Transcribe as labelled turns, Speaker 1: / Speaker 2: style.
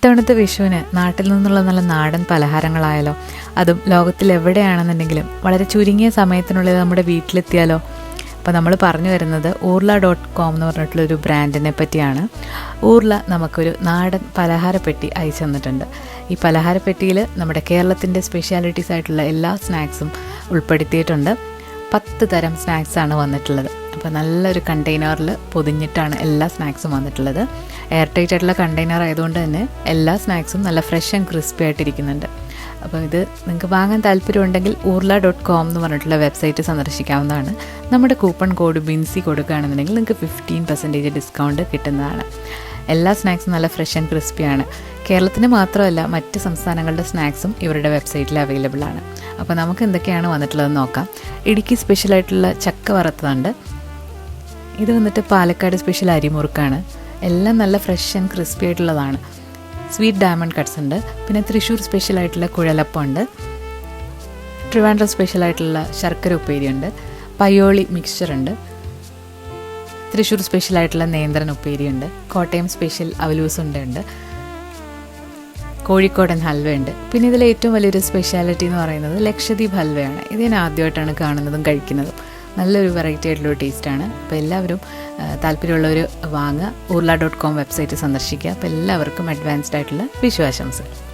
Speaker 1: ഇത്തവണത്തെ വിഷുവിന് നാട്ടിൽ നിന്നുള്ള നല്ല നാടൻ പലഹാരങ്ങളായാലോ അതും ലോകത്തിൽ എവിടെയാണെന്നുണ്ടെങ്കിലും വളരെ ചുരുങ്ങിയ സമയത്തിനുള്ളിൽ നമ്മുടെ വീട്ടിലെത്തിയാലോ? അപ്പോൾ നമ്മൾ പറഞ്ഞു വരുന്നത് ഊർല ഡോട്ട് കോം എന്ന് പറഞ്ഞിട്ടുള്ളൊരു ബ്രാൻഡിനെ പറ്റിയാണ്. ഊർല നമുക്കൊരു നാടൻ പലഹാരപ്പെട്ടി അയച്ചു തന്നിട്ടുണ്ട്. ഈ പലഹാരപ്പെട്ടിയിൽ നമ്മുടെ കേരളത്തിന്റെ സ്പെഷ്യാലിറ്റീസ് ആയിട്ടുള്ള എല്ലാ സ്നാക്സും ഉൾപ്പെടുത്തിയിട്ടുണ്ട്. പത്ത് തരം സ്നാക്സാണ് വന്നിട്ടുള്ളത്. അപ്പോൾ നല്ലൊരു കണ്ടെയ്നറിൽ പൊതിഞ്ഞിട്ടാണ് എല്ലാ സ്നാക്സും വന്നിട്ടുള്ളത്. എയർ ടൈറ്റ് ആയിട്ടുള്ള കണ്ടെയ്നർ ആയതുകൊണ്ട് തന്നെ എല്ലാ സ്നാക്സും നല്ല ഫ്രഷ് ആൻഡ് ക്രിസ്പി ആയിട്ടിരിക്കുന്നുണ്ട്. അപ്പോൾ ഇത് നിങ്ങൾക്ക് വാങ്ങാൻ താല്പര്യമുണ്ടെങ്കിൽ ഊർല ഡോട്ട് കോം എന്ന് പറഞ്ഞിട്ടുള്ള വെബ്സൈറ്റ് സന്ദർശിക്കാവുന്നതാണ്. നമ്മുടെ കൂപ്പൺ കോഡ് ബിൻസി കൊടുക്കുകയാണെന്നുണ്ടെങ്കിൽ നിങ്ങൾക്ക് ഫിഫ്റ്റീൻ പെർസെന്റേജ് ഡിസ്കൗണ്ട് കിട്ടുന്നതാണ്. എല്ലാ സ്നാക്സും നല്ല ഫ്രഷ് ആൻഡ് ക്രിസ്പിയാണ് കേരളത്തിന് മാത്രമല്ല മറ്റ് സംസ്ഥാനങ്ങളുടെ സ്നാക്സും ഇവരുടെ വെബ്സൈറ്റിൽ അവൈലബിൾ ആണ്. അപ്പോൾ നമുക്ക് എന്തൊക്കെയാണ് വന്നിട്ടുള്ളതെന്ന് നോക്കാം. ഇടുക്കി സ്പെഷ്യലായിട്ടുള്ള ചക്ക വറുത്തതുണ്ട്. ഇത് വന്നിട്ട് പാലക്കാട് സ്പെഷ്യൽ അരിമുറുക്കാണ്. എല്ലാം നല്ല ഫ്രഷ് ആൻഡ് ക്രിസ്പി ആയിട്ടുള്ളതാണ്. സ്വീറ്റ് ഡയമണ്ട് കട്ട്സ് ഉണ്ട്. പിന്നെ തൃശ്ശൂർ സ്പെഷ്യൽ ആയിട്ടുള്ള കുഴലപ്പം ഉണ്ട്. ട്രിവാൻഡ്രം സ്പെഷ്യൽ ആയിട്ടുള്ള ശർക്കര ഉപ്പേരി ഉണ്ട്. പയ്യോളി മിക്സ്ചർ ഉണ്ട്. തൃശ്ശൂർ സ്പെഷ്യൽ ആയിട്ടുള്ള നേന്ത്രൻ ഉപ്പേരി ഉണ്ട്. കോട്ടയം സ്പെഷ്യൽ അവലൂസ് ഉണ്ട് കോഴിക്കോടൻ ഹൽവ ഉണ്ട്. പിന്നെ ഇതിൽ ഏറ്റവും വലിയൊരു സ്പെഷ്യാലിറ്റി എന്ന് പറയുന്നത് ലക്ഷദ്വീപ് ഹൽവയാണ്. ഇത് ഞാൻ ആദ്യമായിട്ടാണ് കാണുന്നതും കഴിക്കുന്നതും. നല്ലൊരു വെറൈറ്റി ആയിട്ടുള്ള ടേസ്റ്റാണ് അപ്പോൾ എല്ലാവരും താല്പര്യമുള്ളവർ വാങ്ങുക. ഊർല ഡോട്ട് കോം വെബ്സൈറ്റ് സന്ദർശിക്കുക. അപ്പോൾ എല്ലാവർക്കും അഡ്വാൻസ്ഡ് ആയിട്ടുള്ള വിശ്വാസംസകൾ